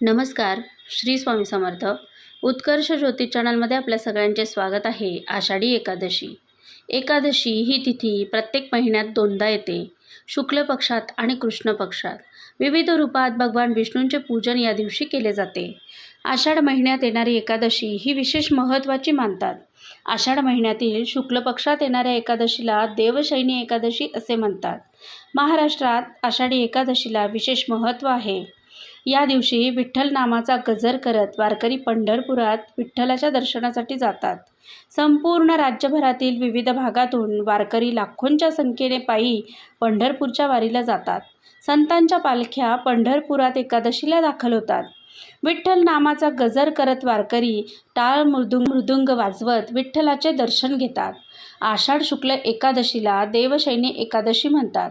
नमस्कार श्री स्वामी समर्थ. उत्कर्ष ज्योतिष चॅनलमध्ये आपल्या सगळ्यांचे स्वागत आहे आषाढी एकादशी. एकादशी ही तिथी प्रत्येक महिन्यात दोनदा येते. शुक्ल पक्षात आणि कृष्ण पक्षात. विविध रूपात भगवान विष्णूंचे पूजन या दिवशी केले जाते. आषाढ महिन्यात येणारी एकादशी ही विशेष महत्त्वाची मानतात. आषाढ महिन्यातील शुक्ल पक्षात येणाऱ्या एकादशीला देवशैनी एकादशी असे म्हणतात. महाराष्ट्रात आषाढी एकादशीला विशेष महत्त्व आहे. या दिवशी विठ्ठल नामाचा गजर करत वारकरी पंढरपुरात विठ्ठलाच्या दर्शनासाठी जातात. संपूर्ण राज्यभरातील विविध भागातून वारकरी लाखोंच्या संख्येने पायी पंढरपूरच्या वारीला जातात. संतांच्या पालख्या पंढरपुरात एकादशीला दाखल होतात. विठ्ठल नामाचा गजर करत वारकरी टाळ मृदुंग मृदुंग वाजवत विठ्ठलाचे दर्शन घेतात. आषाढ शुक्ल एकादशीला देवशैनी एकादशी म्हणतात.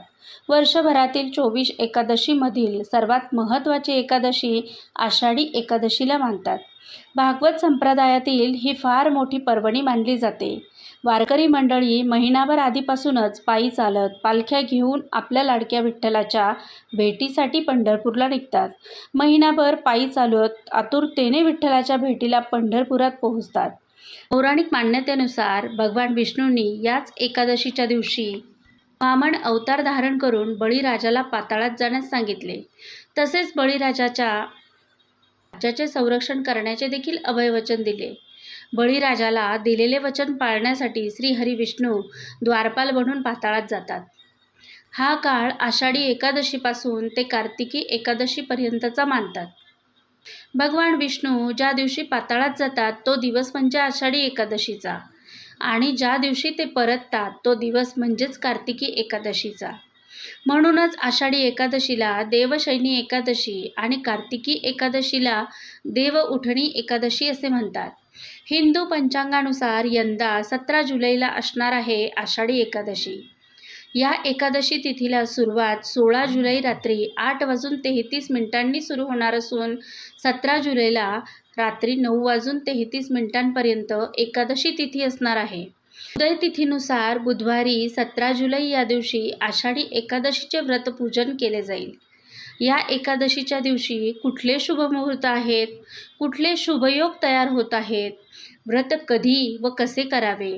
वर्षभरातील चोवीस एकादशीमधील सर्वात महत्त्वाची एकादशी आषाढी एकादशीला मानतात. भागवत संप्रदायातील ही फार मोठी पर्वणी मानली जाते. वारकरी मंडळी महिनाभर आधीपासूनच पायी चालत पालख्या घेऊन आपल्या लाडक्या विठ्ठलाच्या भेटीसाठी पंढरपूरला निघतात. महिनाभर पायी चालत आतुरतेने विठ्ठलाच्या भेटीला पंढरपुरात पोहोचतात. पौराणिक मान्यतेनुसार भगवान विष्णूंनी याच एकादशीच्या दिवशी वामन अवतार धारण करून बळीराजाला पाताळात जाण्यास सांगितले. तसेच बळीराजाच्या राज्याचे संरक्षण करण्याचे देखील अभयवचन दिले. बळीराजाला दिलेले वचन पाळण्यासाठी श्रीहरी विष्णू द्वारपाल बनून पाताळात जातात. हा काळ आषाढी एकादशीपासून ते कार्तिकी एकादशीपर्यंतचा मानतात. भगवान विष्णू ज्या दिवशी पाताळात जातात तो दिवस म्हणजे आषाढी एकादशीचा आणि ज्या दिवशी ते परततात तो दिवस म्हणजेच कार्तिकी एकादशीचा. म्हणूनच आषाढी एकादशीला देवशैनी एकादशी आणि कार्तिकी एकादशीला देव उठणी एकादशी असे म्हणतात. हिंदू पंचांगानुसार यंदा सतरा जुलैला असणार आहे आषाढी एकादशी. या एकादशी तिथीला सुरुवात सोळा जुलै रात्री आठ वाजून तेहतीस मिनिटांनी सुरू होणार असून सतरा जुलैला रात्री नऊ वाजून तेहतीस मिनिटांपर्यंत एकादशी तिथी असणार आहे. उदय तिथीनुसार बुधवारी सतरा जुलै या दिवशी आषाढी एकादशीचे व्रतपूजन केले जाईल. या एकादशीच्या दिवशी कुठले शुभमुहूर्त आहेत? कुठले शुभयोग तयार होत आहेत? व्रत कधी व कसे करावे?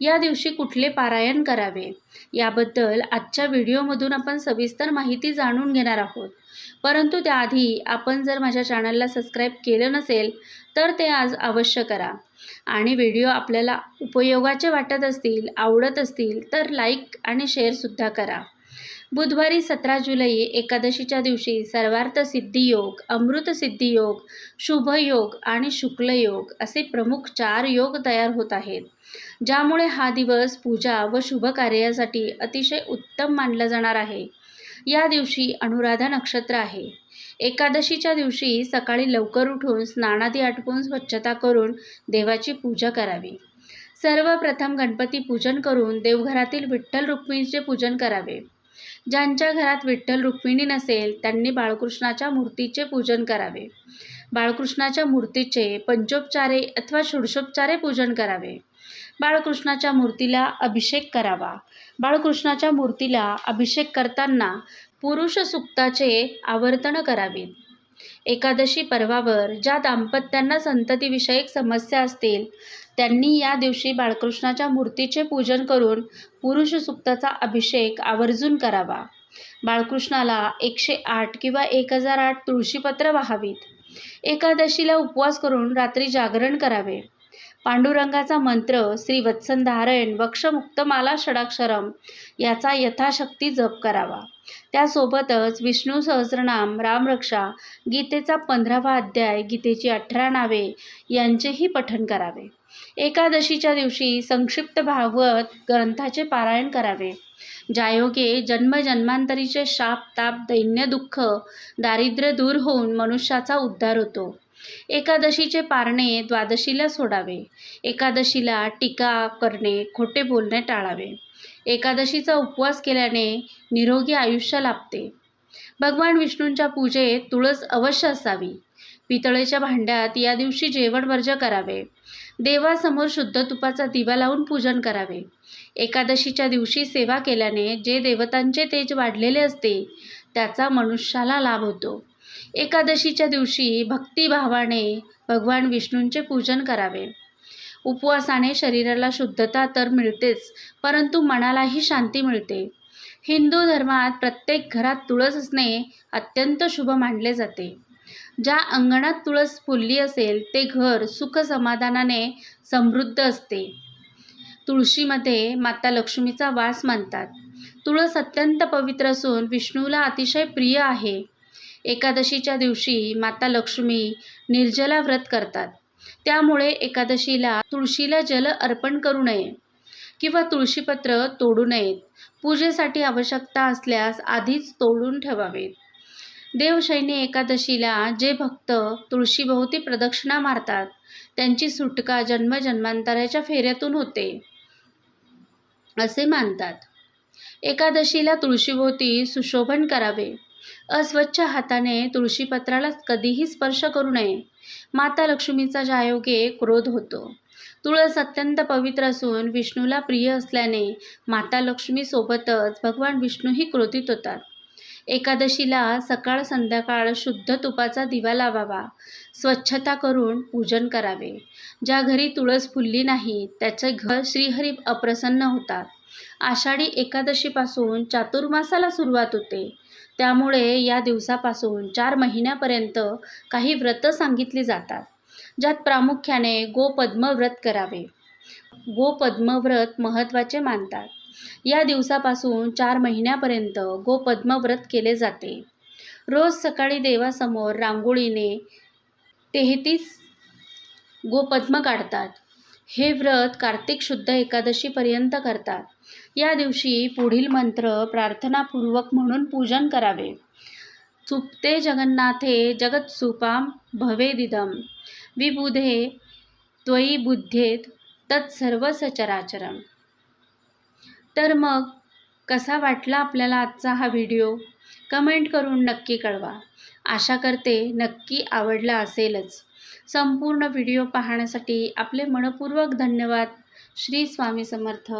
या दिवशी कुठले पारायण करावे? याबद्दल आजच्या व्हिडिओमधून आपण सविस्तर माहिती जाणून घेणार आहोत. परंतु त्याआधी आपण जर माझ्या चॅनलला सबस्क्राईब केलं नसेल तर ते आज अवश्य करा. आणि व्हिडिओ आपल्याला उपयोगाचे वाटत असतील आवडत असतील तर लाईक आणि शेअरसुद्धा करा. बुधवारी सतरा जुलै एकादशीच्या दिवशी सर्वार्थ सिद्धियोग अमृत सिद्धियोग शुभयोग आणि शुक्लयोग असे प्रमुख चार योग तयार होत आहेत. ज्यामुळे हा दिवस पूजा व शुभ कार्यासाठी अतिशय उत्तम मानला जाणार आहे. या दिवशी अनुराधा नक्षत्र आहे. एकादशीच्या दिवशी सकाळी लवकर उठून स्नानादी आटपून स्वच्छता करून देवाची पूजा करावी. सर्वप्रथम गणपती पूजन करून देवघरातील विठ्ठल रुक्मिणीचे पूजन करावे. ज्यांच्या घरात विठ्ठल रुक्मिणी नसेल त्यांनी बाळकृष्णाच्या मूर्तीचे पूजन करावे. बाळकृष्णाच्या मूर्तीचे पंचोपचारे अथवा षोडशोपचारे पूजन करावे. बाळकृष्णाच्या मूर्तीला अभिषेक करावा. बाळकृष्णाच्या मूर्तीला अभिषेक करताना पुरुष सुक्ताचे आवर्तन करावीत एकादशी पर्वावर ज्या दाम्पत्यांना संततीविषयक समस्या असतील त्यांनी या दिवशी बाळकृष्णाच्या मूर्तीचे पूजन करून पुरुष सुक्ताचा अभिषेक आवर्जून करावा. बाळकृष्णाला एकशे आठ किंवा एक हजार आठ तुळशीपत्र वाहावीत. एकादशीला उपवास करून रात्री जागरण करावे. पांडुरंगाचा मंत्र श्री वत्संधारण वक्षमुक्तमाला षडाक्षरम याचा यथाशक्ती जप करावा. त्यासोबतच विष्णू सहस्रनाम रामरक्षा गीतेचा पंधरावा अध्याय गीतेची अठरा नावे यांचेही पठण करावे. एकादशीच्या दिवशी संक्षिप्त भागवत ग्रंथाचे पारायण करावे. ज्यायोगे जन्मजन्मांतरीचे शाप ताप दैन्य दुःख दारिद्र्य दूर होऊन मनुष्याचा उद्धार होतो. एकादशीचे पारणे द्वादशीला सोडावे. एकादशीला टीका करणे खोटे बोलणे टाळावे. एकादशीचा उपवास केल्याने निरोगी आयुष्य लाभते. भगवान विष्णूंच्या पूजेत तुळस अवश्य असावी. पितळेच्या भांड्यात या दिवशी जेवण वर्ज करावे. देवासमोर शुद्ध तुपाचा दिवा लावून पूजन करावे. एकादशीच्या दिवशी सेवा केल्याने जे देवतांचे तेज वाढलेले असते त्याचा मनुष्याला लाभ होतो. एकादशीच्या दिवशी भक्तिभावाने भगवान विष्णूंचे पूजन करावे. उपवासाने शरीराला शुद्धता तर मिळतेच परंतु मनालाही शांती मिळते. हिंदू धर्मात प्रत्येक घरात तुळस असणे अत्यंत शुभ मानले जाते. ज्या अंगणात तुळस फुलली असेल ते घर सुख समाधानाने समृद्ध असते. तुळशीमध्ये माता लक्ष्मीचा वास मानतात. तुळस अत्यंत पवित्र असून विष्णूला अतिशय प्रिय आहे. एकादशीच्या दिवशी माता लक्ष्मी निर्जला व्रत करतात. त्यामुळे एकादशीला तुळशीला जल अर्पण करू नये किंवा तुळशीपत्र तोडू नयेत. पूजेसाठी आवश्यकता असल्यास आधीच तोडून ठेवावेत. देवशैनी एकादशीला जे भक्त तुळशीभोवती प्रदक्षिणा मारतात त्यांची सुटका जन्मजन्मांतराच्या फेऱ्यातून होते असे मानतात. एकादशीला तुळशीभोवती सुशोभन करावे. अस्वच्छ हाताने तुळशीपत्राला कधीही स्पर्श करू नये. माता लक्ष्मीचा जायोगे क्रोध होतो. तुळस अत्यंत पवित्र असून विष्णूला प्रिय असल्याने माता लक्ष्मीसोबतच भगवान विष्णूही क्रोधित होतात. एकादशीला सकाळ संध्याकाळ शुद्ध तुपाचा दिवा लावावा. स्वच्छता करून पूजन करावे. ज्या घरी तुळस फुलली नाही त्याचे घर श्रीहरी अप्रसन्न होतात. आषाढी एकादशीपासून चातुर्मासाला सुरुवात होते. त्यामुळे या दिवसापासून चार महिन्यापर्यंत काही व्रतं सांगितली जातात ज्यात प्रामुख्याने गोपद्म व्रत करावे. गोपद्म व्रत महत्त्वाचे मानतात. या दिवसापासून चार महिन्यापर्यंत गोपद्म व्रत केले जाते. रोज सकाळी देवासमोर रांगोळीने तेहतीस गोपद्म काढतात. हे व्रत कार्तिक शुद्ध एकादशीपर्यंत करतात. या दिवशी पुढील मंत्र प्रार्थनापूर्वक म्हणून पूजन करावे. सुप्ते जगन्नाथे जगत्सुपाम भवेदिदम विबुधे त्वयी बुद्धेत तत्सर्व सचराचरम तर मग कसा वाटला आपल्याला आजचा हा व्हिडिओ? कमेंट करून नक्की कळवा. आशा करते नक्की आवडला असेलच. संपूर्ण व्हिडिओ पाहण्यासाठी आपले मनपूर्वक धन्यवाद. श्री स्वामी समर्थ.